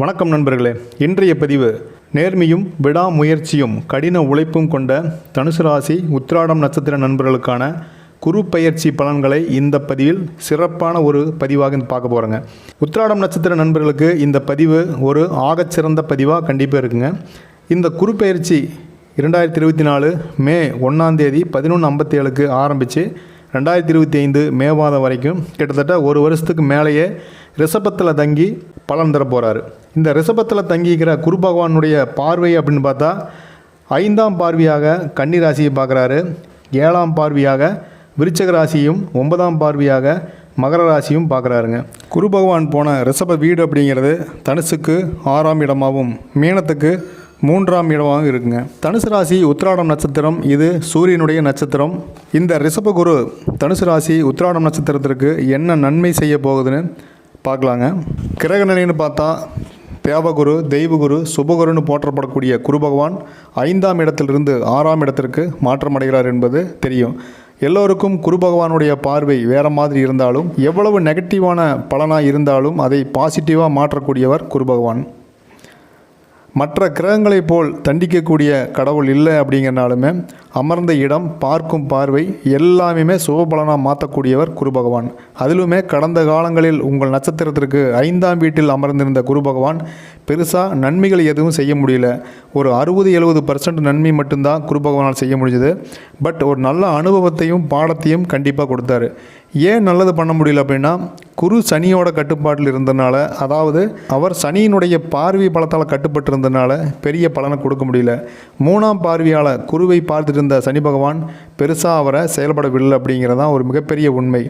வணக்கம் நண்பர்களே. இன்றைய பதிவு நேர்மையும் விடாமுயற்சியும் கடின உழைப்பும் கொண்ட தனுசு ராசி உத்ராடம் நட்சத்திர நண்பர்களுக்கான குரு பயிற்சி பலன்களை இந்த பதிவில் சிறப்பான ஒரு பதிவாக பார்க்க போகிறோங்க உத்ராடம் நட்சத்திர நண்பர்களுக்கு இந்த பதிவு ஒரு ஆகச்சிறந்த பதிவாக கண்டிப்பாக இருக்குங்க. இந்த குரு பயிற்சி இரண்டாயிரத்தி இருபத்தி நாலு மே ஒன்றாந்தேதி பதினொன்று ஐம்பத்தி ஏழுக்கு ஆரம்பித்து ரெண்டாயிரத்தி இருபத்தி ஐந்து மே மாதம் வரைக்கும் கிட்டத்தட்ட ஒரு வருஷத்துக்கு மேலேயே ரிஷபத்தில் தங்கி பலன் தர போகிறாரு இந்த ரிஷபத்தில் தங்கிக்கிற குரு பகவானுடைய பார்வை அப்படின்னு பார்த்தா ஐந்தாம் பார்வையாக கன்னி ராசியை பார்க்குறாரு. ஏழாம் பார்வையாக விருச்சக ராசியும் ஒன்பதாம் பார்வையாக மகர ராசியும் பார்க்குறாருங்க. குரு பகவான் போன ரிஷப வீடு அப்படிங்கிறது தனுசுக்கு ஆறாம் இடமாகவும் மீனத்துக்கு மூன்றாம் இடமாகவும் இருக்குங்க. தனுசு ராசி உத்திராடம் நட்சத்திரம் இது சூரியனுடைய நட்சத்திரம். இந்த ரிஷபகுரு தனுசு ராசி உத்திராடம் நட்சத்திரத்திற்கு என்ன நன்மை செய்ய போகுதுன்னு பார்க்கலாங்க. கிரக நிலைன்னு பார்த்தா தேவகுரு தெய்வகுரு சுபகுருன்னு போற்றப்படக்கூடிய குரு பகவான் ஐந்தாம் இடத்திலிருந்து ஆறாம் இடத்திற்கு மாற்றமடைகிறார் என்பது தெரியும். எல்லோருக்கும் குரு பகவானுடைய பார்வை வேறு மாதிரி இருந்தாலும் எவ்வளவு நெகட்டிவான பலனாக இருந்தாலும் அதை பாசிட்டிவாக மாற்றக்கூடியவர் குரு பகவான். மற்ற கிரகங்களைப் போல் தண்டிக்கக்கூடிய கடவுள் இல்லை அப்படிங்கிறனாலுமே அமர்ந்த இடம் பார்க்கும் பார்வை எல்லாமே சுபபலனாக மாற்றக்கூடியவர் குரு பகவான். அதிலுமே கடந்த காலங்களில் உங்கள் நட்சத்திரத்திற்கு ஐந்தாம் வீட்டில் அமர்ந்திருந்த குரு பகவான் பெருசாக நன்மைகள் எதுவும் செய்ய முடியல. ஒரு அறுபது எழுபது பர்சன்ட் நன்மை மட்டும்தான் குரு பகவானால் செய்ய முடிஞ்சது. பட் ஒரு நல்ல அனுபவத்தையும் பாடத்தையும் கண்டிப்பாக கொடுத்தாரு. ஏன் நல்லது பண்ண முடியல அப்படின்னா குரு சனியோட கட்டுப்பாட்டில் இருந்தனால அதாவது அவர் சனியினுடைய பார்வை பலத்தால் கட்டுப்பட்டு இருந்தனால பெரிய பலனை கொடுக்க முடியல. மூணாம் பார்வையால் குருவை பார்த்துட்டு இருந்த சனி பகவான் பெருசாக அவரை செயல்படவில்லை அப்படிங்கிறது தான் ஒரு மிகப்பெரிய உண்மை.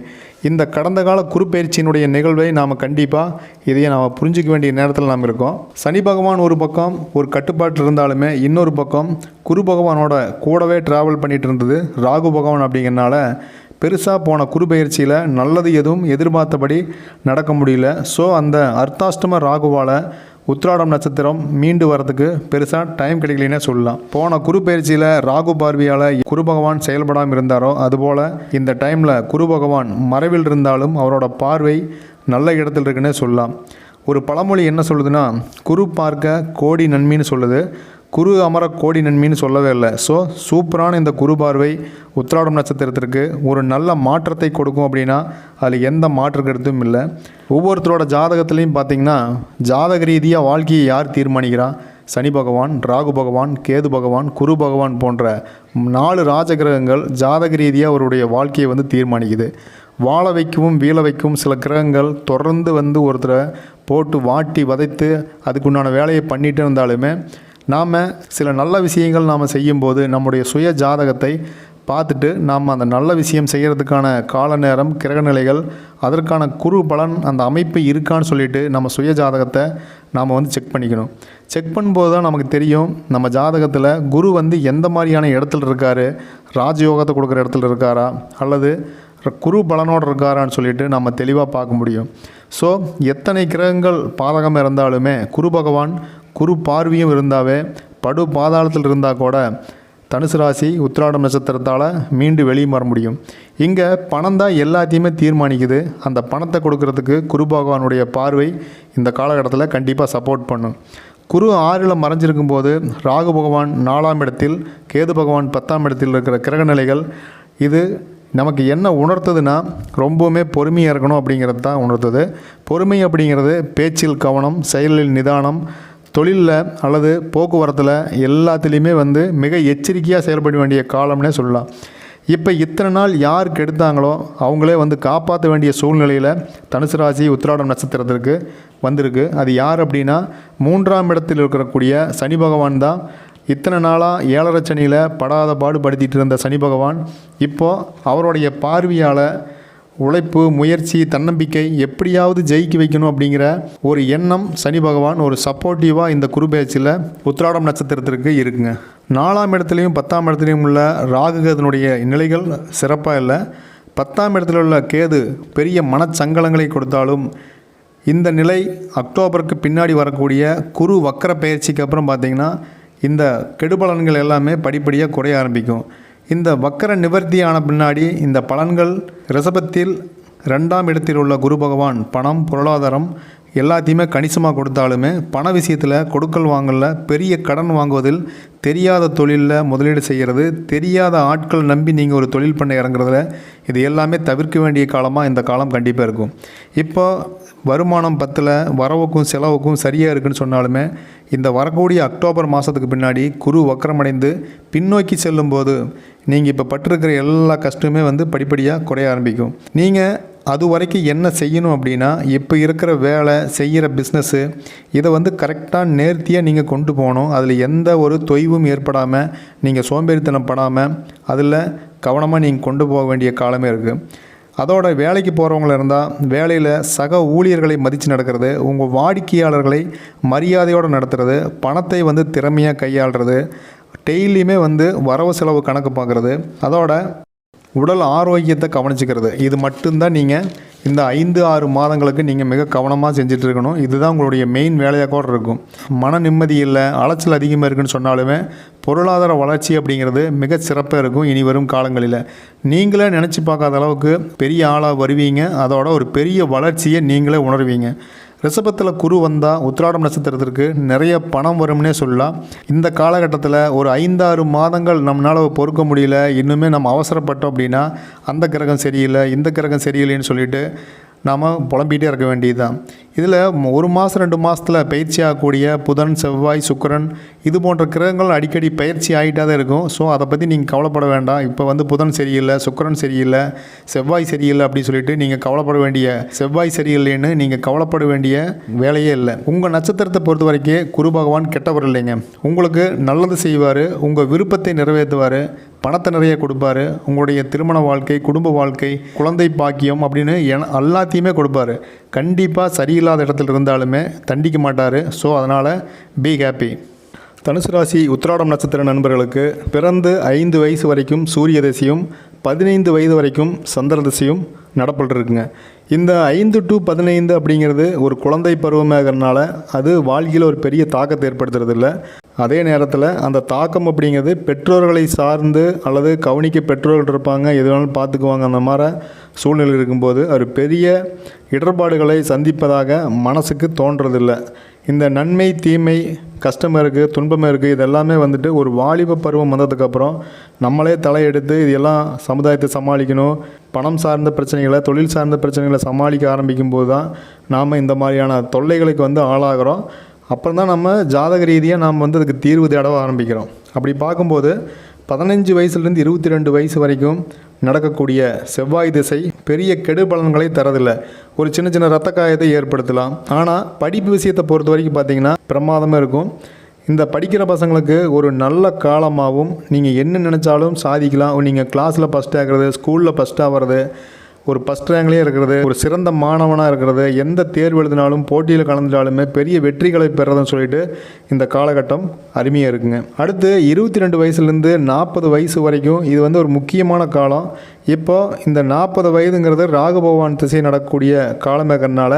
இந்த கடந்த கால குறுப்பெயர்ச்சியினுடைய நிகழ்வை நாம் கண்டிப்பாக இதையே நாம் புரிஞ்சிக்க வேண்டிய நேரத்தில் நாம் இருக்கோம். சனி பகவான் ஒரு பக்கம் ஒரு கட்டுப்பாட்டில் இருந்தாலுமே இன்னொரு பக்கம் குரு பகவானோட கூடவே ட்ராவல் பண்ணிட்டு இருந்தது ராகு பகவான் அப்படிங்கிறனால பெருசாக போன குறுபெயர்ச்சியில் நல்லது எதுவும் எதிர்பார்த்தபடி நடக்க முடியல. ஸோ அந்த அர்த்தாஷ்டம ராகுவால் உத்ராடம் நட்சத்திரம் மீண்டு வரதுக்கு பெருசாக டைம் கிடைக்கலன்னே சொல்லலாம். போன குரு பயிற்சியில் ராகு பார்வையால் குரு பகவான் செயல்படாமல் இருந்தாரோ அதுபோல் இந்த டைமில் குரு பகவான் மறைவில் இருந்தாலும் அவரோட பார்வை நல்ல இடத்துல இருக்குன்னே சொல்லலாம். ஒரு பழமொழி என்ன சொல்லுதுன்னா குரு பார்க்க கோடி நன்மைன்னு சொல்லுது. குரு அமர கோடி நன்மைன்னு சொல்லவே இல்லை. ஸோ சூப்பரான இந்த குரு பார்வை உத்திராடம் நட்சத்திரத்திற்கு ஒரு நல்ல மாற்றத்தை கொடுக்கும் அப்படின்னா அதில் எந்த மாற்று கருத்தும் இல்லை. ஒவ்வொருத்தரோட ஜாதகத்துலேயும் பார்த்தீங்கன்னா ஜாதக ரீதியாக வாழ்க்கையை யார் தீர்மானிக்கிறா? சனி பகவான் ராகு பகவான் கேது பகவான் குரு பகவான் போன்ற நாலு ராஜகிரகங்கள் ஜாதக ரீதியாக அவருடைய வாழ்க்கையை வந்து தீர்மானிக்குது. வாழ வைக்கவும் வீழ வைக்கவும் சில கிரகங்கள் தொடர்ந்து வந்து ஒருத்தரை போட்டு வாட்டி வதைத்து அதுக்குண்டான வேலையை பண்ணிகிட்டு இருந்தாலுமே நாம் சில நல்ல விஷயங்கள் நாம் செய்யும்போது நம்முடைய சுய ஜாதகத்தை பார்த்துட்டு நாம் அந்த நல்ல விஷயம் செய்கிறதுக்கான கால நேரம் கிரகநிலைகள் அதற்கான குரு பலன் அந்த அமைப்பு இருக்கான்னு சொல்லிட்டு நம்ம சுய ஜாதகத்தை நாம் வந்து செக் பண்ணிக்கணும். செக் பண்ணும்போது தான் நமக்கு தெரியும் நம்ம ஜாதகத்தில் குரு வந்து எந்த மாதிரியான இடத்துல இருக்கார் ராஜயோகத்தை கொடுக்குற இடத்துல இருக்காரா அல்லது குரு பலனோடு இருக்காரான்னு சொல்லிட்டு நம்ம தெளிவாக பார்க்க முடியும். ஸோ எத்தனை கிரகங்கள் பாதகம் இருந்தாலுமே குரு பகவான் குரு பார்வையும் இருந்தாவே படு பாதாளத்தில் இருந்தால் கூட தனுசு ராசி உத்திராடம் நட்சத்திரத்தால் மீண்டு வெளியே வர முடியும். இங்கே பணம் தான் எல்லாத்தையுமே தீர்மானிக்குது. அந்த பணத்தை கொடுக்கறதுக்கு குரு பகவானுடைய பார்வை இந்த காலகட்டத்தில் கண்டிப்பாக சப்போர்ட் பண்ணும். குரு ஆறில் மறைஞ்சிருக்கும் போது ராகு பகவான் நாலாம் இடத்தில் கேது பகவான் பத்தாம் இடத்தில் இருக்கிற கிரகநிலைகள் இது நமக்கு என்ன உணர்த்துதுன்னா ரொம்பவுமே பொறுமையாக இருக்கணும் அப்படிங்கிறது தான் உணர்த்துது. பொறுமை அப்படிங்கிறது பேச்சில் கவனம் செயலில் நிதானம் தொழிலில் அல்லது போக்குவரத்தில் எல்லாத்துலேயுமே வந்து மிக எச்சரிக்கையாக செயல்பட வேண்டிய காலம்னே சொல்லலாம். இப்போ இத்தனை நாள் யார் கெடுத்தாங்களோ அவங்களே வந்து காப்பாற்ற வேண்டிய சூழ்நிலையில் தனுசு ராசி உத்திராடம் நட்சத்திரத்திற்கு வந்திருக்கு. அது யார் அப்படின்னா மூன்றாம் இடத்தில் இருக்கக்கூடிய சனி பகவான் தான். இத்தனை நாளாக ஏழரை சனியில் படாத பாடுபடுத்திட்டு இருந்த சனி பகவான். இப்போது அவருடைய பார்வையால் உழைப்பு முயற்சி தன்னம்பிக்கை எப்படியாவது ஜெயிக்க வைக்கணும் அப்படிங்கிற ஒரு எண்ணம் சனி பகவான் ஒரு சப்போர்ட்டிவாக இந்த குருபேச்சில் உத்திராடம் நட்சத்திரத்திற்கு இருக்குங்க. நாலாம் இடத்துலையும் பத்தாம் இடத்துலையும் உள்ள ராகுகதனுடைய நிலைகள் சிறப்பாக இல்லை. பத்தாம் இடத்துல உள்ள கேது பெரிய மனச்சங்கலங்களை கொடுத்தாலும் இந்த நிலை அக்டோபருக்கு பின்னாடி வரக்கூடிய குரு வக்கர பயிற்சிக்கு அப்புறம் பார்த்திங்கன்னா இந்த கெடுபலன்கள் எல்லாமே படிப்படியாக குறைய ஆரம்பிக்கும். இந்த வக்கர நிவர்த்தியான பின்னாடி இந்த பலன்கள் ரிசபத்தில் ரெண்டாம் இடத்தில் உள்ள குரு பகவான் பணம் பொருளாதாரம் எல்லாத்தையுமே கணிசமாக கொடுத்தாலுமே பண விஷயத்தில் கொடுக்கல் வாங்கல பெரிய கடன் வாங்குவதில் தெரியாத தொழிலில் முதலீடு செய்கிறது தெரியாத ஆட்கள் நம்பி நீங்கள் ஒரு தொழில் பண்ண இறங்குறதுல இது எல்லாமே தவிர்க்க வேண்டிய காலமாக இந்த காலம் கண்டிப்பாக இருக்கும். இப்போ வருமானம் பத்தில் வரவுக்கும் செலவுக்கும் சரியாக இருக்குன்னு சொன்னாலுமே இந்த வரக்கூடிய அக்டோபர் மாதத்துக்கு பின்னாடி குரு வக்கரமடைந்து பின்னோக்கி செல்லும்போது நீங்கள் இப்போ பட்டிருக்கிற எல்லா கஷ்டமே வந்து படிப்படியாக குறைய ஆரம்பிக்கும். நீங்கள் அது வரைக்கும் என்ன செய்யணும் அப்படின்னா இப்போ இருக்கிற வேலை செய்கிற பிஸ்னஸ்ஸு இதை வந்து கரெக்டாக நேர்த்தியாக நீங்கள் கொண்டு போகணும். அதில் எந்த ஒரு தொய்வும் ஏற்படாமல் நீங்கள் சோம்பேறித்தனம் படாமல் அதில் கவனமாக நீங்கள் கொண்டு போக வேண்டிய காலமே இருக்குது அதோட வேலைக்கு போகிறவங்கள இருந்தால் வேலையில் சக ஊழியர்களை மதித்து நடக்கிறது உங்கள் வாடிக்கையாளர்களை மரியாதையோடு நடத்துறது பணத்தை வந்து திறமையாக கையாளுறது டெய்லியுமே வந்து வரவு செலவு கணக்கு பார்க்குறது அதோட உடல் ஆரோக்கியத்தை கவனிச்சுக்கிறது. இது மட்டும்தான் நீங்கள் இந்த ஐந்து ஆறு மாதங்களுக்கு நீங்கள் மிக கவனமாக செஞ்சுட்டு இருக்கணும் இதுதான் உங்களுடைய மெயின் வேலையாக கூட இருக்கும். மன நிம்மதி இல்லை அலைச்சல் அதிகமாக இருக்குன்னு சொன்னாலுமே பொருளாதார வளர்ச்சி அப்படிங்கிறது மிக சிறப்பாக இருக்கும் இனி வரும் காலங்களில். நீங்களே நினச்சி பார்க்காத அளவுக்கு பெரிய ஆளாக வருவீங்க. அதோட ஒரு பெரிய வளர்ச்சியை நீங்களே உணர்வீங்க. ரிஷபத்தில் குரு வந்தால் உத்திராடம் நட்சத்திரத்திற்கு நிறைய பணம் வரும்னே சொல்லலாம். இந்த காலகட்டத்தில் ஒரு ஐந்தாறு மாதங்கள் நம்மளால் பொறுக்க முடியல இன்னுமே நம்ம அவசரப்பட்டோம் அப்படின்னா அந்த கிரகம் சரியில்லை இந்த கிரகம் சரியில்லைன்னு சொல்லிட்டு நாம் புலம்பிகிட்டே இருக்க வேண்டியது தான் இதில் ஒரு மாதம் ரெண்டு மாதத்தில் பயிற்சி ஆகக்கூடிய புதன் செவ்வாய் சுக்கிரன் இது போன்ற கிரகங்கள் அடிக்கடி பயிற்சி ஆகிட்டே தான் இருக்கும். ஸோ அதை பற்றி நீங்கள் கவலைப்பட வேண்டாம். இப்போ வந்து புதன் சரியில்லை சுக்கரன் சரியில்லை செவ்வாய் சரியில்லை அப்படின்னு சொல்லிட்டு நீங்கள் கவலைப்பட வேண்டிய செவ்வாய் சரியில்லைன்னு நீங்கள் கவலைப்பட வேண்டிய வேலையே இல்லை. உங்கள் நட்சத்திரத்தை பொறுத்த வரைக்கும் குரு பகவான் கெட்டவர் இல்லைங்க. உங்களுக்கு நல்லது செய்வார் உங்கள் விருப்பத்தை நிறைவேற்றுவார் பணத்தை நிறைய கொடுப்பாரு. உங்களுடைய திருமண வாழ்க்கை குடும்ப வாழ்க்கை குழந்தை பாக்கியம் அப்படின்னு என எல்லாத்தையுமே கொடுப்பாரு. கண்டிப்பாக சரியில்லாத இடத்துல இருந்தாலுமே தண்டிக்க மாட்டார். ஸோ அதனால் பி ஹாப்பி தனுசு ராசி உத்திராடம் நட்சத்திர நண்பர்களுக்கு பிறந்து ஐந்து வயசு வரைக்கும் சூரிய திசையும் பதினைந்து வயது வரைக்கும் சந்திர திசையும் நடப்பட்டுருக்குங்க. இந்த ஐந்து டு பதினைந்து அப்படிங்கிறது ஒரு குழந்தை பருவமாகறனால அது வாழ்க்கையில் ஒரு பெரிய தாக்கத்தை ஏற்படுத்துறது இல்லை அதே நேரத்தில் அந்த தாக்கம் அப்படிங்கிறது பெற்றோர்களை சார்ந்து அல்லது கவனிக்க பெற்றோர்கள் இருப்பாங்க எது வேணாலும் பார்த்துக்குவாங்க அந்த மாதிரி சூழ்நிலை இருக்கும்போது ஒரு பெரிய இடர்பாடுகளை சந்திப்பதாக மனசுக்கு தோன்றதில்லை. இந்த நன்மை தீமை கஷ்டம் இருக்குது துன்பம் இருக்குது இதெல்லாமே வந்துட்டு ஒரு வாலிப பருவம் வந்ததுக்கப்புறம் நம்மளே தலையெடுத்து இது எல்லாம் சமுதாயத்தை சமாளிக்கணும். பணம் சார்ந்த பிரச்சனைகளை தொழில் சார்ந்த பிரச்சனைகளை சமாளிக்க ஆரம்பிக்கும் போது தான் நாம் இந்த மாதிரியான தொல்லைகளுக்கு வந்து ஆளாகிறோம். அப்புறம் தான் நம்ம ஜாதக ரீதியாக நாம் வந்து அதுக்கு தீர்வு தேடவ ஆரம்பிக்கிறோம். அப்படி பார்க்கும்போது பதினஞ்சு வயசுலேருந்து இருபத்தி ரெண்டு வயசு வரைக்கும் நடக்கக்கூடிய செவ்வாய் திசை பெரிய கெடு பலன்களை தரதில்லை. ஒரு சின்ன சின்ன ரத்த காயத்தை ஏற்படுத்தலாம். ஆனால் படிப்பு விஷயத்தை பொறுத்த வரைக்கும் பார்த்தீங்கன்னா பிரமாதமாக இருக்கும். இந்த படிக்கிற பசங்களுக்கு ஒரு நல்ல காலமாகவும் நீங்கள் என்ன நினச்சாலும் சாதிக்கலாம். நீங்கள் கிளாஸில் ஃபஸ்ட்டாகிறது ஸ்கூலில் ஃபஸ்ட்டாக வர்றது ஒரு ஃபஸ்ட் ரேங்க்லேயே இருக்கிறது ஒரு சிறந்த மாணவனாக இருக்கிறது எந்த தேர்வு எழுதினாலும் போட்டியில் கலந்துட்டாலுமே பெரிய வெற்றிகளை பெறதுன்னு சொல்லிட்டு இந்த காலகட்டம் அருமையாக இருக்குங்க. அடுத்து இருபத்தி ரெண்டு வயசுலேருந்து நாற்பது வயசு வரைக்கும் இது வந்து ஒரு முக்கியமான காலம். இப்போ இந்த நாற்பது வயதுங்கிறது ராகு பகவான் திசை நடக்கக்கூடிய காலமேகறனால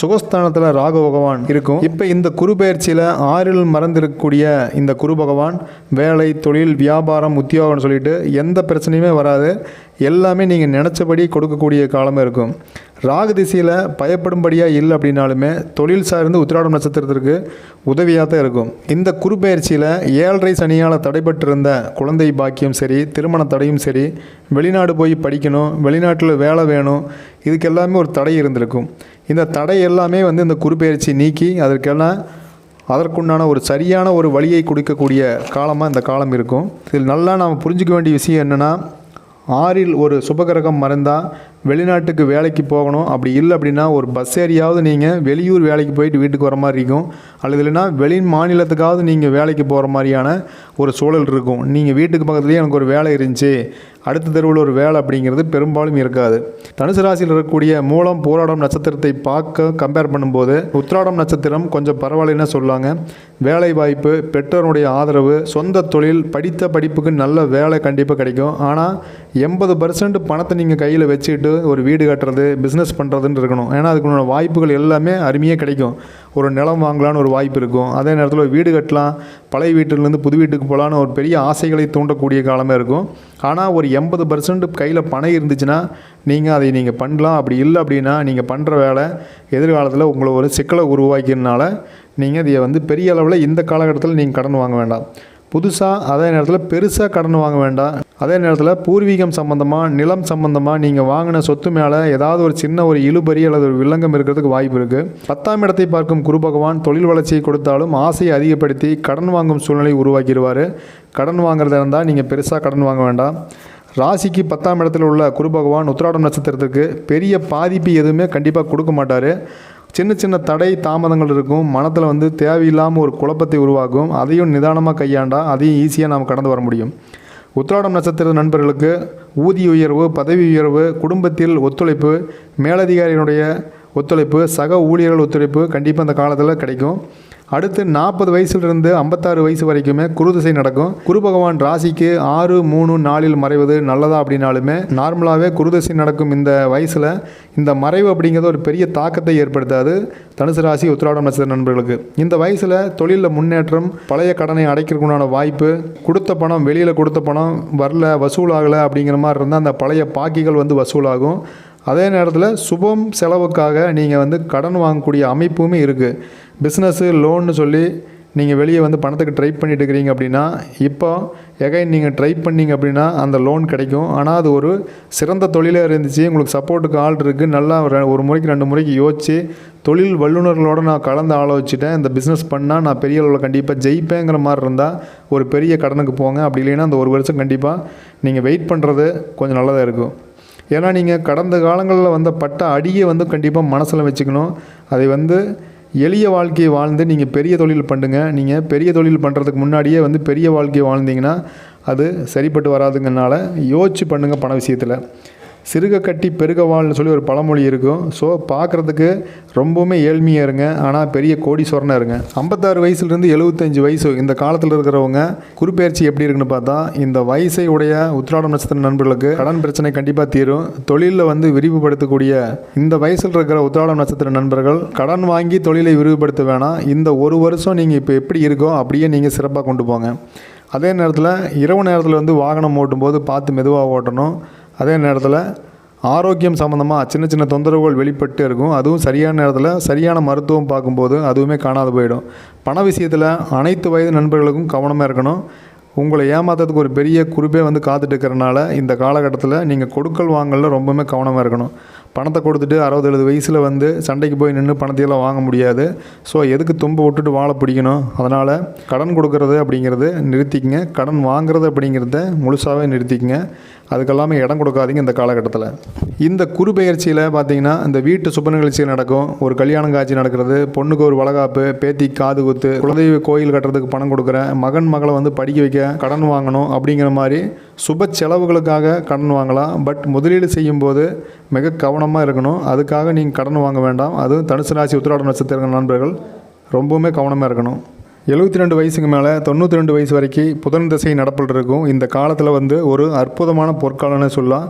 சுகஸ்தானத்தில் ராகு பகவான் இருக்கும். இப்போ இந்த குரு பயிற்சியில் ஆறில் மறந்திருக்கக்கூடிய இந்த குரு பகவான் வேலை தொழில் வியாபாரம் உத்தியோகம்னு சொல்லிட்டு எந்த பிரச்சனையுமே வராது. எல்லாமே நீங்கள் நினச்சபடி கொடுக்கக்கூடிய காலமே இருக்கும். ராகு திசையில் பயப்படும்படியாக இல்லை அப்படின்னாலுமே தொழில் சார்ந்து உத்திராடம் நட்சத்திரத்திற்கு உதவியாக தான் இருக்கும். இந்த குறுப்பெயர்ச்சியில் ஏழரை சனியால் தடைபட்டிருந்த குழந்தை பாக்கியம் சரி திருமண தடையும் சரி வெளிநாடு போய் படிக்கணும் வெளிநாட்டில் வேலை வேணும் இதுக்கு எல்லாமே ஒரு தடை இருந்திருக்கும். இந்த தடை எல்லாமே வந்து இந்த குறுப்பெயர்ச்சி நீக்கி அதற்கெல்லாம் அதற்குண்டான ஒரு சரியான ஒரு வழியை கொடுக்கக்கூடிய காலமாக இந்த காலம் இருக்கும். இதில் நல்லா நாம் புரிஞ்சுக்க வேண்டிய விஷயம் என்னென்னா ஆறில் ஒரு சுபகிரகம் மறந்தால் வெளிநாட்டுக்கு வேலைக்கு போகணும். அப்படி இல்லை அப்படின்னா ஒரு பஸ் ஏரியாவது நீங்கள் வெளியூர் வேலைக்கு போயிட்டு வீட்டுக்கு வர மாதிரி இருக்கும். அல்லது இல்லைன்னா வெளி மாநிலத்துக்காவது நீங்கள் வேலைக்கு போகிற மாதிரியான ஒரு சூழல் இருக்கும். நீங்கள் வீட்டுக்கு பக்கத்துலேயே எனக்கு ஒரு வேலை இருந்துச்சு. அடுத்த தெருவில் ஒரு வேலை அப்படிங்கிறது பெரும்பாலும் இருக்காது. தனுசு ராசியில் இருக்கக்கூடிய மூலம் போராடம் நட்சத்திரத்தை பார்க்க கம்பேர் பண்ணும்போது உத்ராடம் நட்சத்திரம் கொஞ்சம் பரவாயில்லைன்னு சொல்லுவாங்க வேலை வாய்ப்பு பெற்றோருடைய ஆதரவு சொந்த தொழில் படித்த படிப்புக்கு நல்ல வேலை கண்டிப்பாக கிடைக்கும். ஆனால் எண்பது பர்சன்ட் பணத்தை நீங்கள் கையில் வச்சுக்கிட்டு ஒரு வீடு கட்டுறது பிஸ்னஸ் பண்ணுறதுன்னு இருக்கணும். ஏன்னா அதுக்குள்ள வாய்ப்புகள் எல்லாமே அருமையாக கிடைக்கும். ஒரு நிலம் வாங்கலான்னு ஒரு வாய்ப்பு இருக்கும். அதே நேரத்தில் வீடு கட்டலாம். பழைய வீட்டிலேருந்து புது வீட்டுக்கு போகலான்னு ஒரு பெரிய ஆசைகளை தூண்டக்கூடிய காலமே இருக்கும். ஆனால் ஒரு எண்பது பர்சன்ட் கையில் பணம் இருந்துச்சுன்னா நீங்கள் அதை நீங்கள் பண்ணலாம். அப்படி இல்லை அப்படின்னா நீங்கள் பண்ணுற வேலை எதிர்காலத்தில் உங்களை ஒரு சிக்கலை உருவாக்கிறதுனால நீங்கள் இதை வந்து பெரிய அளவில் இந்த காலகட்டத்தில் நீங்கள் கடன் வாங்க வேண்டாம். புதுசாக அதே நேரத்தில் பெருசாக கடன் வாங்க வேண்டாம். அதே நேரத்தில் பூர்வீகம் சம்மந்தமாக நிலம் சம்மந்தமாக நீங்கள் வாங்கின சொத்து மேலே ஏதாவது ஒரு சின்ன ஒரு இழுபறி அல்லது ஒரு வில்லங்கம் இருக்கிறதுக்கு வாய்ப்பு இருக்குது பத்தாம் இடத்தை பார்க்கும் குரு பகவான் தொழில் வளர்ச்சியை கொடுத்தாலும் ஆசையை அதிகப்படுத்தி கடன் வாங்கும் சூழ்நிலை உருவாக்கிடுவார். கடன் வாங்குறதா இருந்தால் நீங்கள் பெருசாக கடன் வாங்க வேண்டாம். ராசிக்கு பத்தாம் இடத்தில் உள்ள குரு பகவான் உத்திராடம் நட்சத்திரத்துக்கு பெரிய பாதிப்பு எதுவுமே கண்டிப்பாக கொடுக்க மாட்டார். சின்ன சின்ன தடை தாமதங்கள் இருக்கும். மனத்தில் வந்து தேவையில்லாமல் ஒரு குழப்பத்தை உருவாக்கும். அதையும் நிதானமாக கையாண்டால் அதையும் ஈஸியாக நாம் கடந்து வர முடியும். உத்திராடம் நட்சத்திர நண்பர்களுக்கு ஊதிய உயர்வு பதவி உயர்வு குடும்பத்தில் ஒத்துழைப்பு மேலதிகாரியினுடைய ஒத்துழைப்பு சக ஊழியர்கள் ஒத்துழைப்பு கண்டிப்பாக அந்த காலத்தில் கிடைக்கும். அடுத்து நாற்பது வயசுலேருந்து ஐம்பத்தாறு வயசு வரைக்குமே குரு திசை நடக்கும். குரு பகவான் ராசிக்கு ஆறு மூணு நாளில் மறைவது நல்லதா அப்படின்னாலுமே நார்மலாகவே குரு திசை நடக்கும் இந்த வயசில் இந்த மறைவு அப்படிங்கிறது ஒரு பெரிய தாக்கத்தை ஏற்படுத்தாது. தனுசு ராசி உத்திராடம் நட்சத்திர நண்பர்களுக்கு. இந்த வயசில் தொழிலில் முன்னேற்றம் பழைய கடனை அடைக்கிறதுக்குண்டான வாய்ப்பு கொடுத்த பணம் வெளியில் கொடுத்த பணம் வரல வசூலாகலை அப்படிங்கிற மாதிரி இருந்தால் அந்த பழைய பாக்கிகள் வந்து வசூலாகும். அதே நேரத்தில் சுபம் செலவுக்காக நீங்கள் வந்து கடன் வாங்கக்கூடிய அமைப்புமே இருக்குது பிஸ்னஸ்ஸு லோன்னு சொல்லி நீங்கள் வெளியே வந்து பணத்துக்கு ட்ரை பண்ணிட்டு இருக்கிறீங்க அப்படின்னா இப்போ எகைன் நீங்கள் ட்ரை பண்ணீங்க அப்படின்னா அந்த லோன் கிடைக்கும். ஆனால் அது ஒரு சிறந்த தொழிலாக இருந்துச்சு. உங்களுக்கு சப்போர்ட்டுக்கு ஆள் இருக்குது நல்லா ஒரு- முறைக்கு ரெண்டு முறைக்கு யோசிச்சு தொழில் வல்லுநர்களோடு நான் கலந்து ஆலோசிச்சிட்டேன். இந்த பிஸ்னஸ் பண்ணால் நான் பெரிய அளவில் கண்டிப்பாக ஜெயிப்பேங்கிற மாதிரி இருந்தால் ஒரு பெரிய கடனுக்கு போங்க. அப்படி இல்லைன்னா அந்த ஒரு வருஷம் கண்டிப்பாக நீங்கள் வெயிட் பண்ணுறது கொஞ்சம் நல்லதாக இருக்கும். ஏன்னா நீங்கள் கடந்த காலங்களில் வந்த பட்ட அடியை வந்து கண்டிப்பாக மனசில் வச்சுக்கணும். அதை வந்து எளிய வாழ்க்கையை வாழ்ந்து நீங்கள் பெரிய தொழில் பண்ணுங்க. நீங்கள் பெரிய தொழில் பண்ணுறதுக்கு முன்னாடியே வந்து பெரிய வாழ்க்கையை வாழ்ந்தீங்கன்னா அது சரிப்பட்டு வராதுங்கனால யோசிச்சு பண்ணுங்கள் பண விஷயத்தில். சிறுக கட்டி பெருகவாள்னு சொல்லி ஒரு பழமொழி இருக்கும். ஸோ பார்க்குறதுக்கு ரொம்பவுமே ஏழ்மையாக இருங்க. ஆனால் பெரிய கோடீஸ்வரனாக இருங்க. ஐம்பத்தாறு வயசுலேருந்து எழுபத்தஞ்சு வயசு இந்த காலத்தில் இருக்கிறவங்க குறிப்பெயர்ச்சி எப்படி இருக்குன்னு பார்த்தா இந்த வயசை உடைய உத்திராடம் நட்சத்திர நண்பர்களுக்கு கடன் பிரச்சனை கண்டிப்பாக தீரும். தொழிலில் வந்து விரிவுபடுத்தக்கூடிய இந்த வயசில் இருக்கிற உத்திராடம் நட்சத்திர நண்பர்கள் கடன் வாங்கி தொழிலை விரிவுபடுத்த வேணாம். இந்த ஒரு வருஷம் நீங்கள் இப்போ எப்படி இருக்கோ அப்படியே நீங்கள் சிறப்பாக கொண்டு போங்க. அதே நேரத்தில் இரவு நேரத்தில் வந்து வாகனம் ஓட்டும்போது பார்த்து மெதுவாக ஓட்டணும். அதே நேரத்தில் ஆரோக்கியம் சம்மந்தமாக சின்ன சின்ன தொந்தரவுகள் வெளிப்பட்டு இருக்கும். அதுவும் சரியான நேரத்தில் சரியான மருத்துவம் பார்க்கும்போது அதுவுமே காணாது போயிடும். பண விஷயத்தில் அனைத்து வயது நண்பர்களுக்கும் கவனமாக இருக்கணும். உங்களை ஏமாத்துறதுக்கு ஒரு பெரிய குறிப்பே வந்து காத்துட்டு இருக்கிறனால இந்த காலகட்டத்தில் நீங்கள் கொடுக்கல் வாங்கலில் ரொம்பவுமே கவனமாக இருக்கணும். பணத்தை கொடுத்துட்டு அறுபது எழுபது வயசில் வந்து சண்டைக்கு போய் நின்று பணத்தையெல்லாம் வாங்க முடியாது. ஸோ எதுக்கு தும்பை விட்டுட்டு வாழை பிடிக்கணும்? அதனால் கடன் கொடுக்கறது அப்படிங்கிறது நிறுத்திக்கங்க. கடன் வாங்குறது அப்படிங்கிறத முழுசாகவே நிறுத்திக்கங்க. அதுக்கெல்லாமே இடம் கொடுக்காதீங்க இந்த காலகட்டத்தில். இந்த குறுபெயர்ச்சியில் பார்த்தீங்கன்னா இந்த வீட்டு சுப நிகழ்ச்சிகள் நடக்கும். ஒரு கல்யாணம் காட்சி நடக்கிறது பொண்ணுக்கு ஒரு வளகாப்பு பேத்தி காது குத்து குலதெய்வ கோயில் கட்டுறதுக்கு பணம் கொடுக்குறேன் மகன் மகளை வந்து படிக்க வைக்க கடன் வாங்கணும் அப்படிங்கிற மாதிரி சுப செலவுகளுக்காக கடன் வாங்கலாம். பட் முதலீடு செய்யும்போது மிக கவனம் கவனமாக இருக்கணும். அதுக்காக நீங்கள் கடன் வாங்க வேண்டாம். அதுவும் தனுசு ராசி உத்திராட நட்சத்திர நண்பர்கள் ரொம்பவுமே கவனமாக இருக்கணும். எழுபத்தி ரெண்டு வயசுக்கு மேலே தொண்ணூற்றி ரெண்டு வயசு வரைக்கும் புதன் திசை நடப்பில் இருக்கும். இந்த காலத்தில் வந்து ஒரு அற்புதமான பொற்காலன்னு சொல்லலாம்.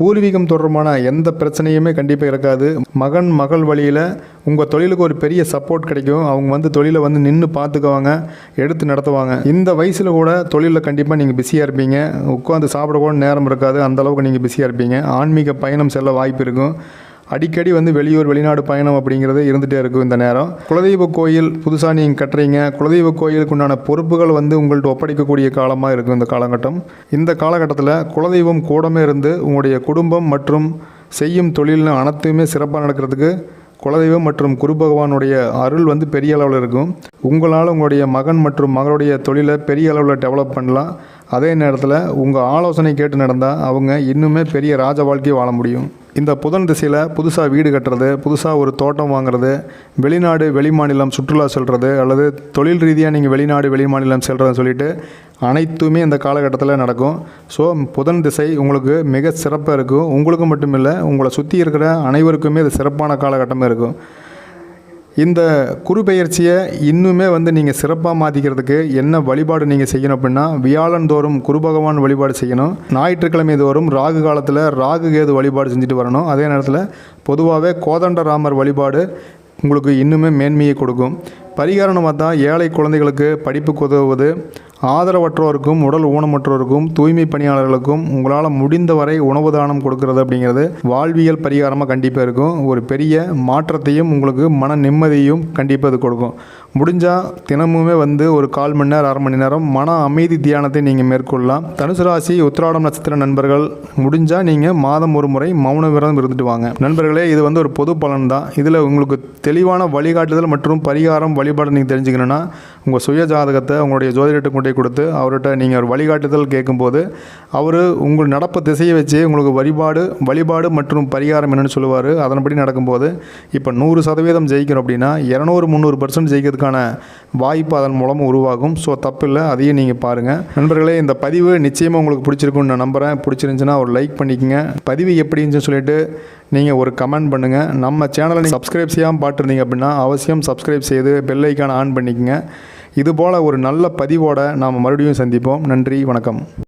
பூர்வீகம் தொடர்பான எந்த பிரச்சனையுமே கண்டிப்பாக இருக்காது. மகன் மகள் வழியில் உங்கள் தொழிலுக்கு ஒரு பெரிய சப்போர்ட் கிடைக்கும். அவங்க வந்து தொழிலை வந்து நின்று பார்த்துக்குவாங்க எடுத்து நடத்துவாங்க. இந்த வயசில் கூட தொழிலில் கண்டிப்பாக நீங்கள் பிஸியாக இருப்பீங்க. உட்காந்து சாப்பிட கூட நேரம் இருக்காது. அந்தளவுக்கு நீங்கள் பிஸியாக இருப்பீங்க. ஆன்மீக பயணம் செல்ல வாய்ப்பு இருக்கும். அடிக்கடி வந்து வெளியூர் வெளிநாடு பயணம் அப்படிங்கிறது இருந்துகிட்டே இருக்கும் இந்த நேரம். குலதெய்வ கோயில் புதுசாக நீங்கள் கட்டுறீங்க. குலதெய்வ கோயிலுக்கு உண்டான பொறுப்புகள் வந்து உங்கள்கிட்ட ஒப்படைக்கக்கூடிய காலமாக இருக்கும் இந்த காலகட்டம். இந்த காலகட்டத்தில் குலதெய்வம் கூடமே இருந்து உங்களுடைய குடும்பம் மற்றும் செய்யும் தொழில்னு அனைத்துமே சிறப்பாக நடக்கிறதுக்கு குலதெய்வம் மற்றும் குரு பகவானுடைய அருள் வந்து பெரிய அளவில் இருக்கும். உங்களால் உங்களுடைய மகன் மற்றும் மகளுடைய தொழிலை பெரிய அளவில் டெவலப் பண்ணலாம். அதே நேரத்தில் உங்கள் ஆலோசனை கேட்டு நடந்தால் அவங்க இன்னுமே பெரிய ராஜ வாழ்க்கையை வாழ முடியும். இந்த புதன் திசையில் புதுசாக வீடு கட்டுறது புதுசாக ஒரு தோட்டம் வாங்குறது வெளிநாடு வெளிமாநிலம் சுற்றுலா செல்வது அல்லது தொழில் ரீதியாக நீங்கள் வெளிநாடு வெளிமாநிலம் செல்றதுன்னு சொல்லிட்டு அனைத்துமே இந்த காலகட்டத்தில் நடக்கும். ஸோ புதன் திசை உங்களுக்கு மிக சிறப்பாக இருக்கும். உங்களுக்கு மட்டும் இல்லை உங்களை சுற்றி இருக்கிற அனைவருக்குமே இது சிறப்பான காலகட்டமாக இருக்கும். இந்த குரு பெயர்ச்சியை இன்னுமே வந்து நீங்கள் சிறப்பாக மாற்றிக்கிறதுக்கு என்ன வழிபாடு நீங்கள் செய்யணும் அப்படின்னா வியாழன் தோறும் குரு பகவான் வழிபாடு செய்யணும். ஞாயிற்றுக்கிழமை தோறும் ராகு காலத்தில் ராகு கேது வழிபாடு செஞ்சுட்டு வரணும். அதே நேரத்தில் பொதுவாகவே கோதண்டராமர் வழிபாடு உங்களுக்கு இன்னுமே மேன்மையை கொடுக்கும். பரிகாரணமாக பார்த்தா ஏழை குழந்தைகளுக்கு படிப்புக்கு உதவுவது ஆதரவற்றோருக்கும் உடல் ஊனமற்றோருக்கும் தூய்மை பணியாளர்களுக்கும் உங்களால் முடிந்தவரை உணவு தானம் கொடுக்கறது அப்படிங்கிறது வாழ்வியல் பரிகாரமாக கண்டிப்பாக இருக்கும். ஒரு பெரிய மாற்றத்தையும் உங்களுக்கு மன நிம்மதியும் கண்டிப்பாக அது கொடுக்கும். முடிஞ்சால் தினமுமே வந்து ஒரு கால் மணி நேரம் அரை மணி நேரம் மன அமைதி தியானத்தை நீங்கள் மேற்கொள்ளலாம். தனுசு ராசி உத்திராடம் நட்சத்திர நண்பர்கள் முடிஞ்சால் நீங்கள் மாதம் ஒரு முறை மௌன விரதம் இருந்துட்டு வாங்க. நண்பர்களே இது வந்து ஒரு பொது பலன் தான். இதில் உங்களுக்கு தெளிவான வழிகாட்டுதல் மற்றும் பரிகாரம் வழிபாடு நீங்கள் தெரிஞ்சுக்கணுன்னா உங்கள் சுய ஜாதகத்தை உங்களுடைய ஜோதிடத்தை கொண்டே கொடுத்து அவர்கிட்ட நீங்கள் ஒரு வழிகாட்டுதல் கேட்கும்போது அவர் உங்கள் நடப்பு திசையை வச்சு உங்களுக்கு வழிபாடு வழிபாடு மற்றும் பரிகாரம் என்னென்னு சொல்லுவார். அதன்படி நடக்கும்போது இப்போ நூறு சதவீதம் ஜெயிக்கிறோம் அப்படின்னா இரநூறு முந்நூறு பர்சன்ட் ஜெயிக்கிறதுக்கான வாய்ப்பு அதன் மூலம் உருவாகும். ஸோ தப்பில்லை. அதையும் நீங்கள் பாருங்கள் நண்பர்களே இந்த பதிவு நிச்சயமாக உங்களுக்கு பிடிச்சிருக்குன்னு நான் நம்புகிறேன் பிடிச்சிருந்துச்சுன்னா ஒரு லைக் பண்ணிக்கோங்க. பதிவு எப்படின்னு சொல்லிட்டு நீங்கள் ஒரு கமெண்ட் பண்ணுங்கள் நம்ம சேனலை நீங்கள் சப்ஸ்கிரைப் செய்யாமல் பார்த்துருந்தீங்க அப்படின்னா அவசியம் சப்ஸ்கிரைப் செய்து பெல் ஐக்கான் ஆன் பண்ணிக்கோங்க. இதுபோல் ஒரு நல்ல பதிவோட நாம் மறுபடியும் சந்திப்போம். நன்றி வணக்கம்.